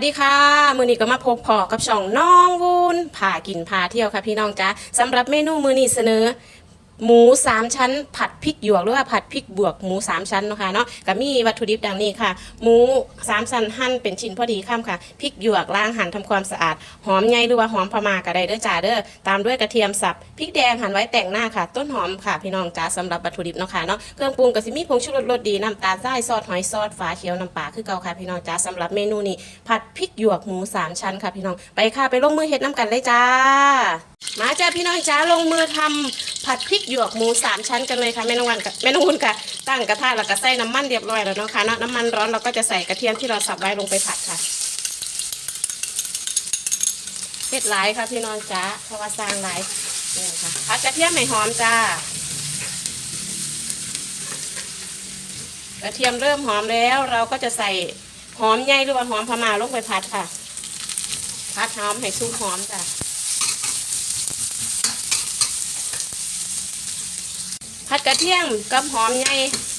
วัสดีค่ะ มือนี้ก็มาพบพอกับช่องน้องวุ้นพากินพาเที่ยวค่ะพี่น้องจ้าสำหรับเมนูมือนี้เสนอ หมูสามชั้น ผัดพริกหยวกหรือว่าผัดพริกบวกหมูสามชั้นเนาะคะเนาะก็มีวัตถุดิบดังนี้ค่ะ หมูสามชั้นหั่นเป็นชิ้นพอดีข้ามค่ะพริกหยวกล้างหั่นทำความสะอาด หอมใหญ่หรือว่าหอมพม่าก็ได้เด้อจ้าเด้อตามด้วยกระเทียมสับพริกแดงหั่นไว้แต่งหน้าค่ะ ต้นหอมค่ะพี่น้องจ้าสำหรับวัตถุดิบเนาะค่ะเนาะเครื่องปรุงก็สิมีผงชูรสรสดีน้ำตาลทรายซอสหอยซอสฝาเขียวน้ำปลาคือเก่าค่ะพี่น้องจ้าสำหรับเมนูนี้ผัดพริกหยวกหมูสามชั้นค่ะพี่น้องไปค่ะไปลงมือเฮ็ดน้ำกันเลยจ้า มาจ้าพี่น้องจ้าลงมือทำผัดพริกหยวกหมูสามชั้นกันเลยค่ะแม่นงวันกับแม่นงวุ่นค่ะตั้งกระทะแล้วก็ใส่น้ำมันเรียบร้อยแล้วเนาะค่ะเนาะน้ำมันร้อนเราก็จะใส่กระเทียมที่เราสับไว้ลงไปผัดค่ะเผ็ดหลายค่ะพี่น้องจ้าเพราะว่าสร้างหลายนี่ค่ะผัดกระเทียมให้หอมจ้ากระเทียมเริ่มหอมแล้ว เราก็จะใส่หอมใหญ่หรือว่าหอมพม่าลงไปผัดค่ะผัดหอมให้ซุปหอมจ้า ผัดกระเทียมกับหอมใหญ่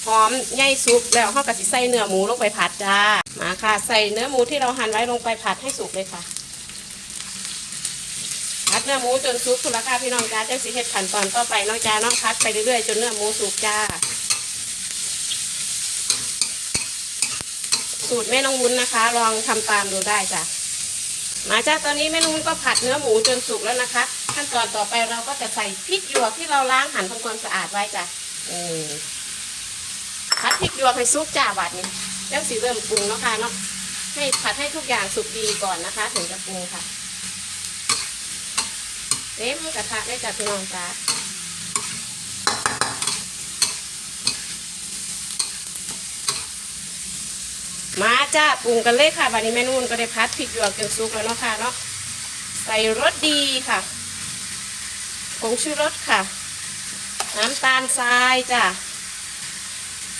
หอมใหญ่สุกแล้วเขาก็สิใส่เนื้อหมูลงไปผัดจ้ามาค่ะ ใส่เนื้อหมูที่เราหั่นไว้ลงไปผัดให้สุกเลยค่ะผัดเนื้อหมูจนสุกคุณราคาพี่น้องจ้าจะสิเฮ็ดขั้นตอนต่อไปน้องจ้าน้องผัดไปเรื่อยๆจนเนื้อหมูสุกจ้า สูตรแม่น้องวุ้นนะคะ ลองทำตามดูได้จ้ะมาจ้าตอนนี้แม่น้องวุ้นก็ผัดเนื้อหมูจนสุกแล้วนะคะ ขั้นตอนต่อไปเราก็จะใส่พริกหยวกที่เราล้างหั่นทำความสะอาดไว้จ้ะเออผัดพริกหยวกให้สุกจ้าบัดนี้แล้วสีเริ่มปรุงเนาะค่ะเนาะให้ผัดให้ทุกอย่างสุกดีก่อนนะคะ ถึงจะปรุงค่ะเต็มกระทะได้จ้ะพี่น้องจ้ามาจ้าปรุงกันเลยค่ะบัดนี้แม่นุ่นก็ได้พัดพริกหยวกจนสุกแล้วเนาะค่ะเนาะใส่รสดีค่ะ ผงชูรสค่ะ น้ำตาลทรายจ้ะ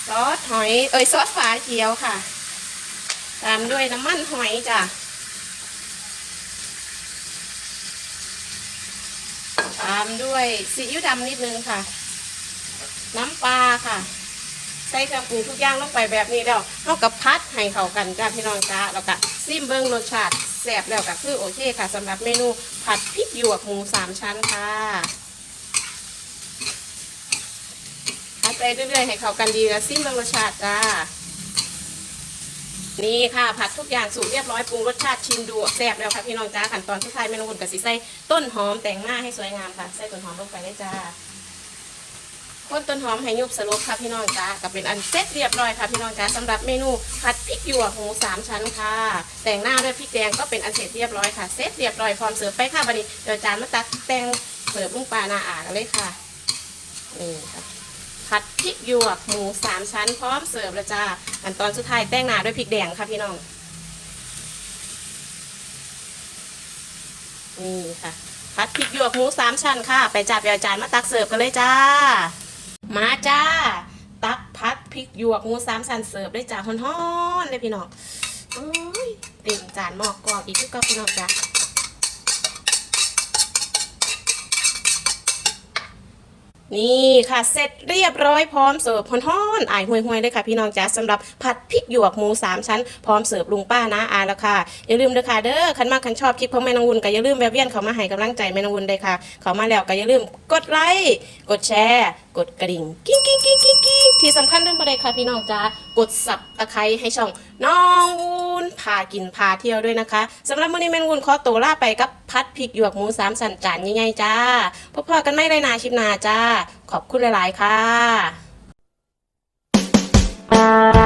ซอสหอย เอ้ยซอสฝาเขียวค่ะ ตามด้วยน้ำมันหอยจ้ะ ตามด้วยซีอิ๊วดำนิดนึงค่ะ น้ำปลาค่ะ ใส่เครื่องปรุงทุกอย่างลงไปแบบนี้แล้วเอากับพัดให้เข้ากันจ้าพี่น้องจ้าแล้วก็ซิมเบิ้งรสชาติ แซ่บแล้วก็คือโอเคค่ะสำหรับเมนูผัดพริกหยวกหมูสามชั้นค่ะพัดไปเรื่อยๆให้เข้ากันดีแล้วซิมเบิ้งรสชาติจ้านี่ค่ะผัดทุกอย่างสุกเรียบร้อยปรุงรสชาติชิมดูแซ่บแล้วค่ะพี่น้องจ้าขั้นตอนสุดท้ายเมนูหุ่นกับสีใส่ต้นหอมแต่งหน้าให้สวยงามค่ะใส่ต้นหอมลงไปเลยจ้า ก้นต้นหอมให้ยุบสลบค่ะพี่น้องจ้าก็เป็นอันเสร็จเรียบร้อยค่ะพี่น้องจ้าสำหรับเมนูผัดพริกหยวกหมูสามชั้นค่ะ แต่งหน้าด้วยพริกแดงก็เป็นอันเสร็จเรียบร้อยค่ะเสร็จเรียบร้อยพร้อมเสิร์ฟไปค่ะบันนี้เดี๋ยวจานมาตักแต่งเสิร์ฟลุงปลาหนาอ่ากันเลยค่ะนี่ค่ะผัดพริกหยวกหมูสามชั้น พร้อมเสิร์ฟแล้วจ้าขั้นตอนสุดท้ายแต่งหน้าด้วยพริกแดงค่ะพี่น้องนี่ค่ะผัดพริกหยวกหมูสามชั้นค่ะ ไปจับเดี๋ยวจานมาตักเสิร์ฟกันเลยจ้า มาจ้า ตักพัดพริกหยวกหมูสามสันเสิร์ฟได้จ้าฮ้อนๆเลยพี่น้องโอ้ยเต็มจานหมอกกรอบอีกทุกกับพี่น้องจ้า นี่ค่ะเสร็จเรียบร้อยพร้อมเสิร์ฟฮ้อนๆอายห่วยๆเลยค่ะพี่น้องจ้าสำหรับผัดพริกหยวกหมูสามชั้น พร้อมเสิร์ฟลุงป้านะอาแล้วค่ะอย่าลืมเด้อค่ะเด้อคันมากคันชอบคลิปของแม่นางวุ้นก็อย่าลืมแวะเวียนเขามาให้กำลังใจแม่นางวุ้นเลยค่ะ เขามาแล้วก็อย่าลืมกดไลค์กดแชร์ กดกระดิ่งกิ้งกิ้งกิ้งกิ้งกิ้งที่สำคัญเรื่องอะไรค่ะพี่น้องจ้ากดสับตะไคร้ให้ช่องน้องวุ้น พากินพาเที่ยวด้วยนะคะสำหรับมื้อนี้แมงวุ่นขอตัวลาไปกับพัดพริกหยวกหมูสามสันจานง่ายๆจ้าพบพอกันไม่ได้นาชิมนาจ้า ขอบคุณหลายๆค่ะ